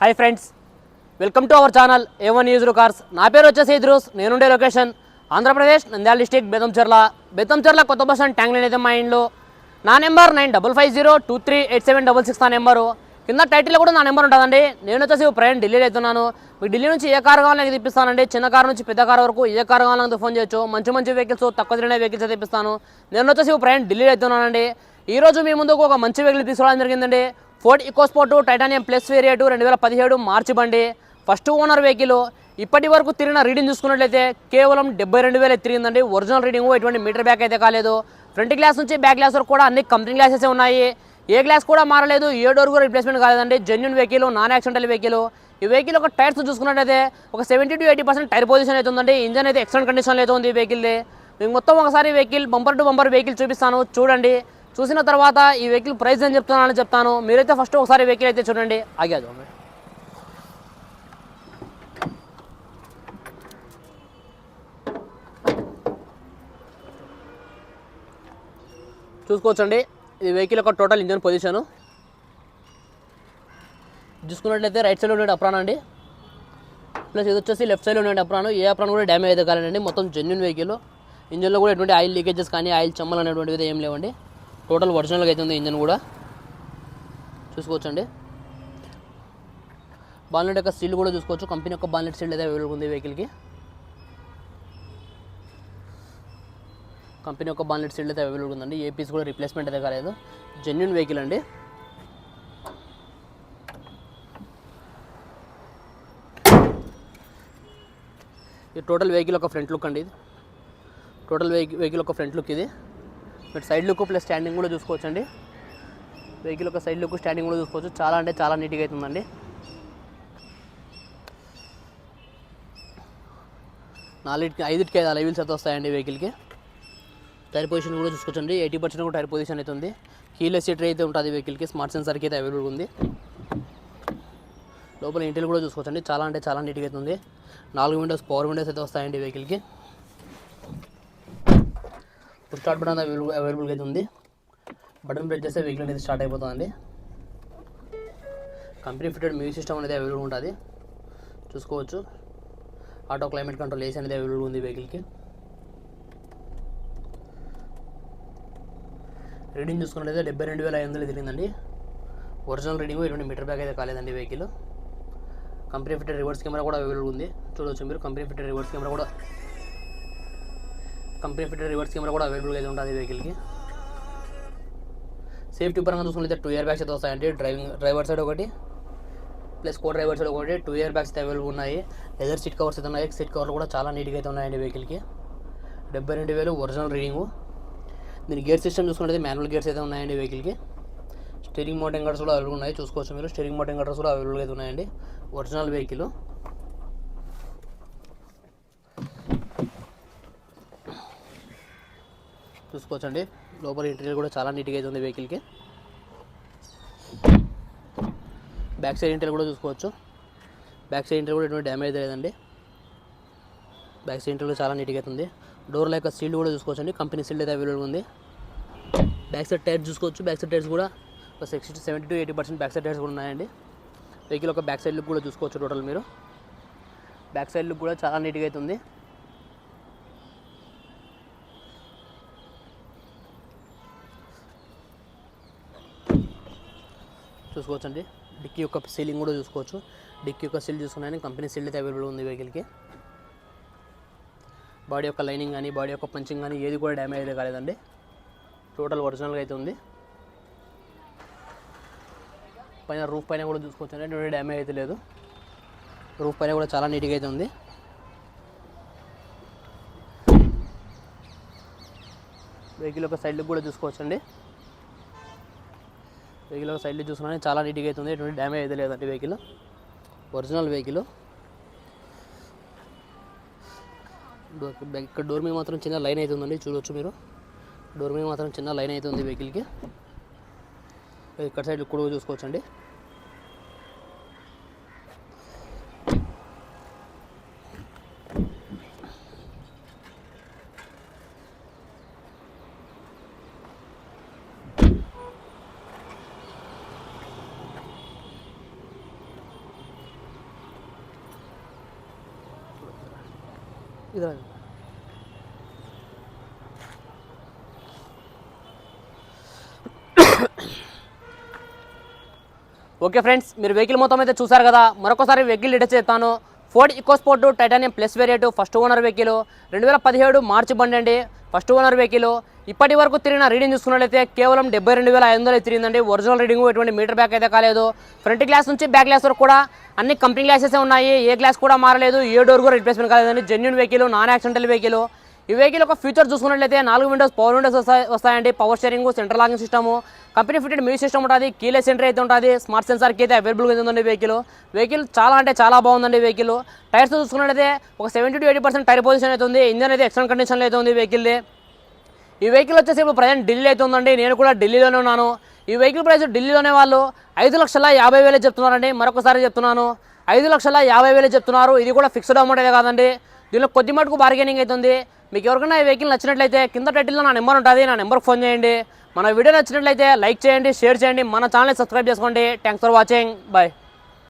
Hi friends welcome to our channel A one news cars నా పేరు వచ్చేసి ఇద్రూస్ నేనుండే లొకేషన్ ఆంధ్రప్రదేశ్ నంద్యాల డిస్టిక్ బెతంచెర్ల బెతంచెర్ల కొత్త బస్ అండ్ ట్యాంక్ లైన్ అయితే మా ఇంట్లో నా number nine double five zero two three eight seven double six నా నెంబరు కింద టైటిల్ కూడా నా నెంబర్ ఉంటుందండి. నేను వచ్చేసి ప్రయాణం ఢిల్లీలో అవుతున్నాను. మీకు ఢిల్లీ నుంచి ఏ కారు కావాలని తెప్పిస్తానండి చిన్న కారు నుంచి పెద్ద కారు వరకు ఏ కారు కావాలని ఫోన్ చేయొచ్చు. మంచి మంచి వెహికల్స్ తక్కువ తిరిగిన వెహికల్స్ తెప్పిస్తాను నేను వచ్చేసి ప్రయాణం ఢిల్లీలో అవుతున్నానండి. ఈ రోజు మీ ముందుకు ఒక మంచి వెహికల్ తీసుకోవడం జరిగిందండి. Ford EcoSport titanium plus variant రెండు వేల పదిహేడు మార్చి బండి. First owner vehicle. ఇప్పటి వరకు తిరిగిన రీడింగ్ చూసుకున్నట్లయితే కేవలం డెబ్బై రెండు వేలు తిరిగిందండి. ఒరిజినల్ రీడింగ్ ఎటువంటి మీటర్ బ్యాక్ అయితే కాలేదు. ఫ్రంట్ గ్లాస్ నుంచి బ్యాక్ గ్లాస్ వరకు కూడా అన్ని కంపెనీ గ్లాసెస్ ఉన్నాయి. ఏ గ్లాస్ కూడా మారలేదు. ఏ డోర్ కూడా రిప్లేస్మెంట్ కాలేదండి. Genuine vehicle non accidental vehicle. ఈ వెహికల్ ఒక టైర్స్ చూసుకున్నట్లయితే ఒక seventy to eighty percent tyre position అయితే ఉందండి. ఇంజన్ అయితే ఎక్సలెంట్ కండిషన్లో అయితే ఉంది ఈ వెహికల్. మీకు మొత్తం ఒకసారి vehicle bumper to bumper vehicle చూపిస్తాను. చూడండి. చూసిన తర్వాత ఈ వెహికల్ ప్రైస్ అని చెప్తున్నానని చెప్తాను. మీరైతే ఫస్ట్ ఒకసారి వెహికల్ అయితే చూడండి. ఆగాదు చూసుకోవచ్చండి. ఇది వెహికల్ యొక్క టోటల్ ఇంజన్ పొజిషను చూసుకున్నట్లయితే రైట్ సైడ్ ఉండే అప్రాన్ అండి. ప్లస్ ఇది వచ్చేసి లెఫ్ట్ సైడ్ ఉండే అప్రాన్ ఏ అప్రాన్ కూడా డ్యామేజ్ అయితే కాలేదండి. మొత్తం జెన్యున్ వెహికల్ ఇంజన్లో కూడా ఎటువంటి ఆయిల్ లీకేజెస్ కానీ ఆయిల్ చెమ్మలు అనేటువంటివి ఏం లేవండి. టోటల్ ఒరిజినల్గా అయితే ఉంది ఇంజన్ కూడా. చూసుకోవచ్చండి. బాన్లెట్ యొక్క సీల్ కూడా చూసుకోవచ్చు. కంపెనీ యొక్క బాన్లెట్ సీల్ అయితే అవైలబుల్ ఉంది వెహికల్కి కంపెనీ యొక్క బాన్లెట్ సీల్ అయితే అవైలబుల్ ఉందండి. ఏ పీస్ కూడా రిప్లేస్మెంట్ అయితే కాలేదు. జెన్యున్ వెహికల్ అండి. ఈ టోటల్ వెహికల్ ఒక ఫ్రంట్ లుక్ అండి ఇది. టోటల్ వెహికల్ వెహికల్ ఒక ఫ్రంట్ లుక్ ఇది. మీరు సైడ్ లుక్ ప్లస్ స్టాండింగ్ కూడా చూసుకోవచ్చు అండి వెహికల్ ఒక సైడ్ లుక్ స్టాండింగ్ కూడా చూసుకోవచ్చు. చాలా అంటే చాలా నీట్గా అవుతుందండి నాలుగిటికి ఐదుటికి ఐదు అలవీల్స్ అయితే వస్తాయండి వెహికల్కి టైర్ పొజిషన్ కూడా చూసుకోవచ్చండి. ఎయిటీ పర్సెంట్ కూడా టైర్ పొజిషన్ అయితే ఉంది. కీలెస్ సీటర్ అయితే ఉంటుంది వెహికల్కి స్మార్ట్ సెన్సర్కి అయితే అవైలబుల్ ఉంది. లోపల ఇంటిల్ కూడా చూసుకోవచ్చండి. చాలా అంటే చాలా నీట్గా అవుతుంది నాలుగు విండోస్ పవర్ విండోస్ అయితే వస్తాయండి వెహికల్కి స్టార్ట్ బటన్ అవైలబుల్ అవైలబుల్గా అయితే ఉంది. బటన్ ప్రెస్ చేస్తే వెహికల్ అనేది స్టార్ట్ అయిపోతుందండి. కంపెనీ ఫిటెడ్ మ్యూజిక్ సిస్టమ్ అనేది అవైలబుల్ ఉంటుంది. చూసుకోవచ్చు. ఆటో క్లైమేట్ కంట్రోల్ ఏసీ అనేది అవైలబుల్ ఉంది వెహికల్కి రీడింగ్ చూసుకున్నట్లయితే డెబ్బై రెండు వేల ఐదు వందలు తిరిగిందండి. ఒరిజినల్ రీడింగ్ ఇటువంటి మీటర్ బ్యాగ్ అయితే కాలేదండి vehicle company fitted reverse camera కూడా అవైలబుల్ ఉంది. చూడవచ్చు మీరు. కంపెనీ ఫిటెడ్ రివర్స్ కెమెరా కూడా కంపెనీ ఫిట్ రివర్స్ కెమెరా కూడా అవైలబుల్గా అయితే ఉంటుంది వెహికల్కి సేఫ్టీ పరంగా చూసుకుంటే టూ ఇయర్ బ్యాగ్స్ అయితే వస్తాయండి. డ్రైవింగ్ డ్రైవర్ సైడ్ ఒకటి ప్లస్ కో డ్రైవర్ సైడ్ ఒకటి. టూ ఇయర్ బ్యాగ్స్ అయితే అవైలబుల్ ఉన్నాయి. లెదర్ సీట్ కవర్స్ అయితే ఉన్నాయి. సీట్ కవర్లు కూడా చాలా నీట్గా అయితే ఉన్నాయండి వెహికల్కి డెబ్బై రెండు వేలు ఒరిజినల్ రీడింగు దీని గేర్ సిస్టమ్ చూసుకుంటే మాన్యువల్ గేర్స్ అయితే ఉన్నాయండి వెహికల్కి స్టీరింగ్ మోటింగ్ గడ్స్ కూడా అవైలబుల్ ఉన్నాయి. చూసుకోవచ్చు మీరు. స్టీరింగ్ మోటింగ్ గడ్స్ కూడా అవైలబుల్గా అయితే ఉన్నాయండి. ఒరిజినల్ వెహికల్ చూసుకోవచ్చండి. లోపల ఇంటీరియర్ కూడా చాలా నీట్గా అయితే ఉంది వెహికల్కి బ్యాక్ సైడ్ ఇంటీరియర్ కూడా చూసుకోవచ్చు. బ్యాక్ సైడ్ ఇంటీరియర్ కూడా ఎటువంటి డ్యామేజ్ లేదండి. బ్యాక్ సైడ్ ఇంటీరియర్ చాలా నీట్గా అవుతుంది డోర్ల డోర్ యొక్క సీల్డ్ కూడా చూసుకోవచ్చండి. కంపెనీ సీల్డ్ అయితే అవైలబుల్ ఉంది. బ్యాక్ సైడ్ టైర్స్ చూసుకోవచ్చు. బ్యాక్ సైడ్ టైర్స్ కూడా ఒక sixty seventy to eighty percent back side tyres కూడా ఉన్నాయండి. వెహికల్ ఒక బ్యాక్ సైడ్ లుక్ కూడా చూసుకోవచ్చు టోటల్ మీరు. బ్యాక్ సైడ్ లుక్ కూడా చాలా నీట్గా అయితే చూసుకోవచ్చండి. డిక్కీ యొక్క సీలింగ్ కూడా చూసుకోవచ్చు. డిక్కీ యొక్క సీల్ చూసుకున్నాయని కంపెనీ సీల్ అయితే అవైలబుల్ ఉంది వెహికల్కి. బాడీ యొక్క లైనింగ్ కానీ బాడీ యొక్క పంచింగ్ కానీ ఏది కూడా డ్యామేజ్ అయితే కాలేదండి. టోటల్ ఒరిజినల్గా అయితే ఉంది. పైన రూఫ్ పైన కూడా చూసుకోవచ్చు ఎటువంటి డ్యామేజ్ అయితే లేదు. రూఫ్ పైన కూడా చాలా నీట్గా అయితే ఉంది. వెహికల్ యొక్క సైడ్కి కూడా చూసుకోవచ్చు అండి వెహికల్ సైడ్లో సైడ్ చూసుకున్నా చాలా నీట్గా అవుతుంది ఎటువంటి డ్యామేజ్ అయితే లేదండి వెహికల్ ఒరిజినల్ వెహికల్ డోర్ ఇక్కడ డోర్ మీద మాత్రం చిన్న లైన్ అవుతుందండి చూడవచ్చు మీరు. డోర్ మీద మాత్రం చిన్న లైన్ అవుతుంది వెహికల్కి ఇక్కడ సైడ్ కూడా చూసుకోవచ్చండి. ఇది ఓకే ఫ్రెండ్స్ మీరు వెహికల్ మొత్తం అయితే చూసారు కదా మరొకసారి వెహికల్ డీటెయిల్స్ చెప్తాను. Ford EcoSport Titanium plus variant first owner vehicle రెండు వేల పదిహేడు మార్చి బండి అండి. ఫస్ట్ ఓనర్ వెహికల్ ఇప్పటి వరకు తిరిగిన రీడింగ్ చూసుకున్నట్లయితే కేవలం డెబ్బై రెండు వేల ఐదు వందలు తిరిగిందండి. ఒరిజినల్ రీడింగ్ ఎటువంటి మీటర్ బ్యాక్ అయితే కాలేదు. ఫ్రంట్ గ్లాస్ నుంచి బ్యాక్ గ్లాస్ వరకు కూడా అన్ని కంపెనీ గ్లాసెస్ ఉన్నాయి. ఏ గ్లాస్ కూడా మారలేదు. ఏ డోర్ కూడా రిప్లేస్మెంట్ కాలేదండి. Genuine vehicle non accidental vehicle ఈ వెహికల్ ఒక ఫ్యూచర్ చూసుకున్నట్లయితే నాలుగు విండోస్ పవర్ విండోస్ వస్తాయి వస్తాయండి. Power steering central locking system company fitted music system ఉంటుంది. కీలెస్ సెంటర్ అయితే ఉంటుంది. స్మార్ట్ సెన్సార్కి అయితే అవైలబుల్గా ఉందండి వెహికల్ వెహికల్ చాలా అంటే చాలా బాగుందండి వెహికల్ టైర్స్ చూసుకున్నట్లయితే ఒక seventy to eighty percent tyre position అయితే ఉంది. ఇంజన్ అయితే ఎక్సలెంట్ కండిషన్లో అయితే ఉంది వెహికల్ది ఈ వెహికల్ వచ్చేసి ఇప్పుడు ప్రజెంట్ ఢిల్లీ అయితే ఉందండి. నేను కూడా ఢిల్లీలోనే ఉన్నాను. ఈ వెహికల్ ప్రైస్ ఢిల్లీలోనే వాళ్ళు ఐదు లక్షల యాభై వేలే చెప్తున్నారండి. మరొకసారి చెప్తున్నాను. ఐదు లక్షల యాభై వేలే చెప్తున్నారు. ఇది కూడా ఫిక్స్డ్ అమౌంట్ అయితే కాదండి. దీనిలో కొద్ది మటుకు బార్గెనింగ్ అవుతుంది మీకు ఎవరికైనా ఈ వెహికల్ నచ్చినట్లయితే కింద టైటిల్లో నా నెంబర్ ఉంటుంది. నా నెంబర్కి ఫోన్ చేయండి. మన వీడియో నచ్చినట్లయితే లైక్ చేయండి షేర్ చేయండి. మన ఛానల్ సబ్స్క్రైబ్ చేసుకోండి. Thanks for watching bye